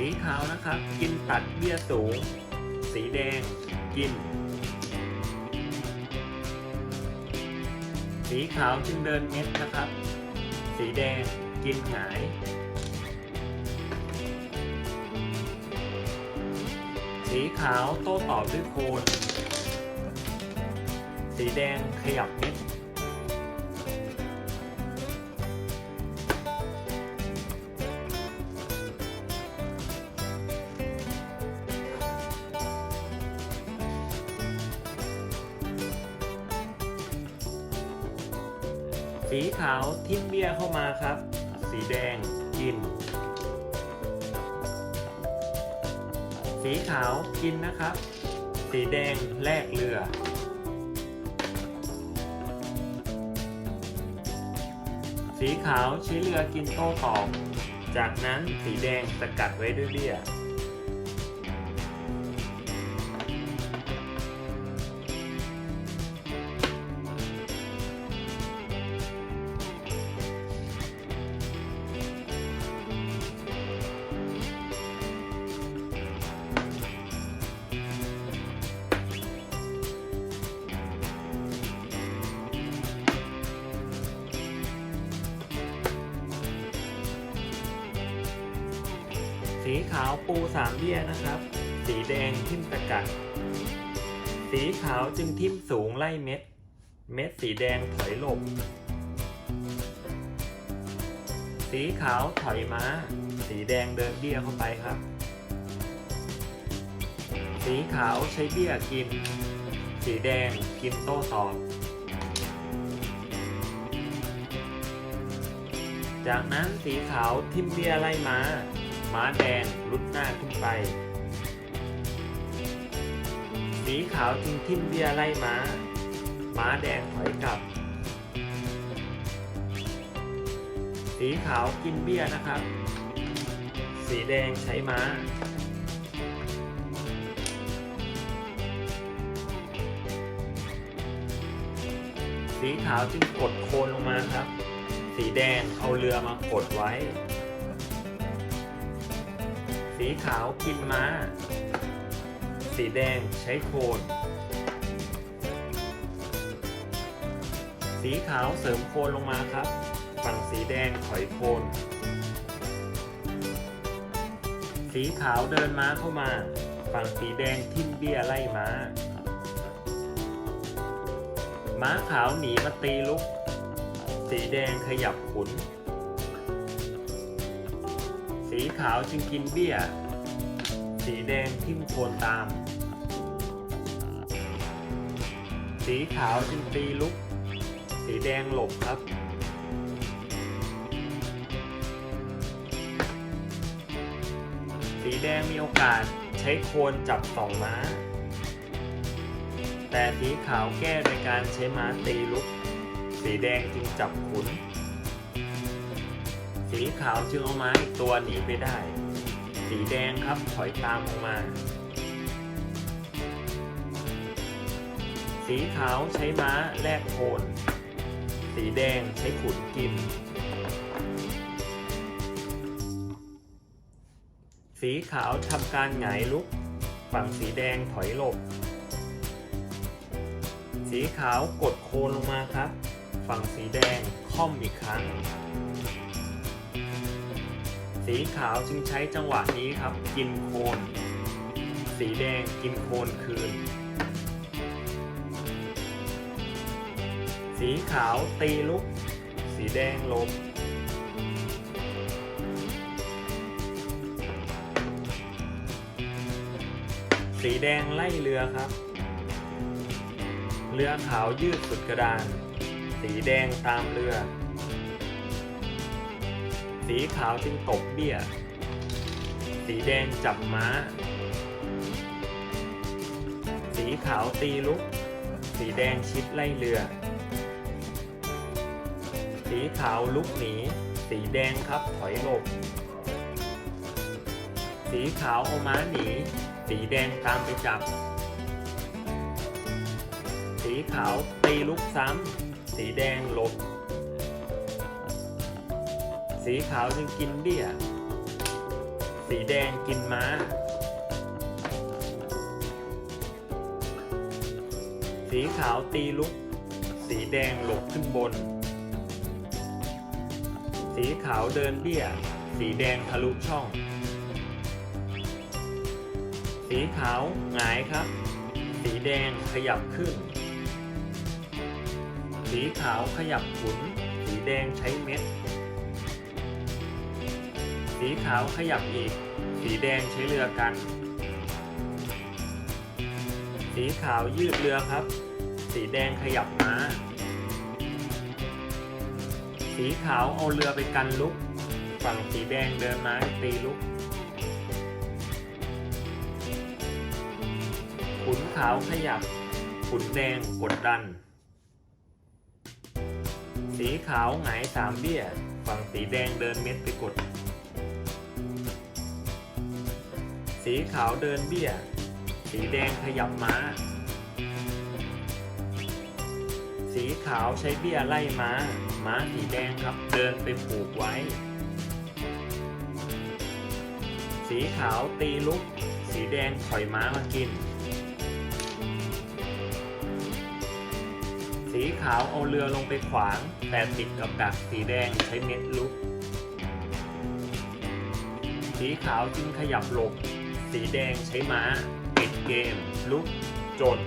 สีขาวนะครับ กินตัดเบี้ยสูง สีแดงกิน สีขาวจึงเดินเม็ดนะครับ สีแดงกินหงายสีขาวโต้ตอบด้วยโคน สีแดงขยับเม็ด สีขาวทิมเบี้ยเข้ามาครับ สีแดงกิน สีขาวกินนะครับ สีแดงแลกเรือ สีขาวชี้เรือกินโต้ตอบ จากนั้นสีแดงสกัดไว้ด้วยเบี้ยาวปูสามเบี้ยนะครับ สีแดงทิ่มสกัด สีขาวจึงทิ่มสูงไล่เม็ด เม็ดสีแดงถอยหลบ สีขาวถอยม้า สีแดงเดินเบี้ยเข้าไปครับ สีขาวใช้เบี้ยกิน สีแดงกินโต้ตอบจากนั้นสีขาวทิ่มเบี้ยไล่ม้า ม้าแดงลุดหน้าขึ้นไป สีขาวจึงทิ่มเบี้ยไล่ม้า ม้าแดงถอยกลับ สีขาวกินเบี้ยนะครับ สีแดงใช้ม้าสีขาวจึงกดโคนลงมาครับ สีแดงเอาเรือมากดไว้ สีขาวกินม้า สีแดงใช้โคนสีขาวเสริมโคนลงมาครับ ฝั่งสีแดงถอยโคน สีขาวเดินม้าเข้ามา ฝั่งสีแดงทิ่มเบี้ยไล่ม้า ม้าขาวหนีมาตีลุก สีแดงขยับขุน สีขาวจึงกินเบี้ย สีแดงทิ่มโคนตาม สีขาวจึงตีลุก สีแดงหลบครับ สีแดงมีโอกาสใช้โคนจับสองม้า แต่สีขาวแก้โดยการใช้ม้าตีลุก สีแดงจึงจับขุน สีขาวจึงเอาม้ตัวหนีไปได้ สีแดงครับถอยตามออกมา สีขาวใช้ม้าแลกโคน สีแดงใช้ขุนกิน สีขาวทำการหงายลุก ฝั่งสีแดงถอยหลบ สีขาวกดโคนลงมาครับ ฝั่งสีแดงค่อมอีกครั้ง สีขาวจึงใช้จังหวะนี้ครับ กินโคน สีแดงกินโคนคืน สีขาวตีลุก สีแดงลบสีแดงไล่เรือครับ เรือขาวยืดสุดกระดาน สีแดงตามเรือ สีขาวจึงตกเบี้ย สีแดงจับม้า สีขาวตีลุก สีแดงชิดไล่เรือ สีขาวลุกหนี สีแดงครับถอยหลบ สีขาวเอาม้าหนี สีแดงตามไปจับ สีขาวตีลุกซ้ำ สีแดงหลบ สีขาวจึงกินเบี้ย สีแดงกินม้า สีขาวตีลุก สีแดงหลบขึ้นบน สีขาวเดินเบี้ย สีแดงทะลุช่อง สีขาวหงายครับ สีแดงขยับขึ้น สีขาวขยับขุน สีแดงใช้เม็ด สีขาวขยับอีก สีแดงใช้เรือกัน สีขาวยืดเรือครับ สีแดงขยับม้า สีขาวเอาเรือไปกันลุก ฝั่งสีแดงเดินม้าตีลุก ขุนขาวขยับ ขุนแดงกดดัน สีขาวหงายสามเบี้ย ฝั่งสีแดงเดินเม็ดไปกด สีขาวเดินเบี้ย สีแดงขยับม้า สีขาวใช้เบี้ยไล่ม้า ม้าสีแดงครับเดินไปผูกไว้ สีขาวตีลุก สีแดงถอยม้ามากิน สีขาวเอาเรือลงไปขวาง แต่ติดกับดักสีแดงใช้เม็ดลุกสีขาวจึงขยับหลบ สีแดงใช้ม้าปิดเกม ลุกจน